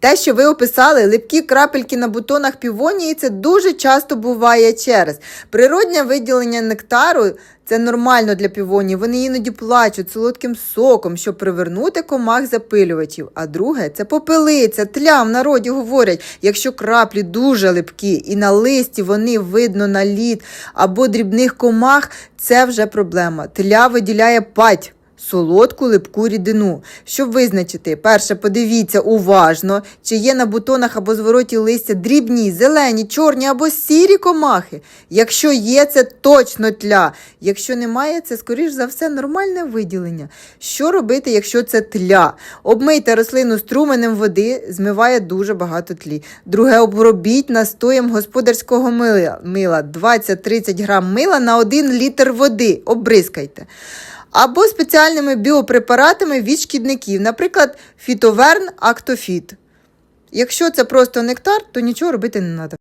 Те, що ви описали, липкі крапельки на бутонах півонії, це дуже часто буває через природнє виділення нектару. Це нормально для півонії. Вони іноді плачуть солодким соком, щоб привернути комах запилювачів. А друге це попелиця, тля в народі говорять. Якщо краплі дуже липкі і на листі вони видно наліт або дрібних комах, це вже проблема. Тля виділяє пать солодку липку рідину. Щоб визначити, перше, подивіться уважно, чи є на бутонах або звороті листя дрібні, зелені, чорні або сірі комахи. Якщо є, це точно тля. Якщо немає, це скоріш за все нормальне виділення. Що робити, якщо це тля? Обмийте рослину струменем води, змиває дуже багато тлі. Друге, обробіть настоєм господарського мила, мила 20-30 грам мила на 1 літр води. Обризкайте або спеціальними біопрепаратами від шкідників, наприклад, фітоверн Актофіт. Якщо це просто нектар, то нічого робити не треба.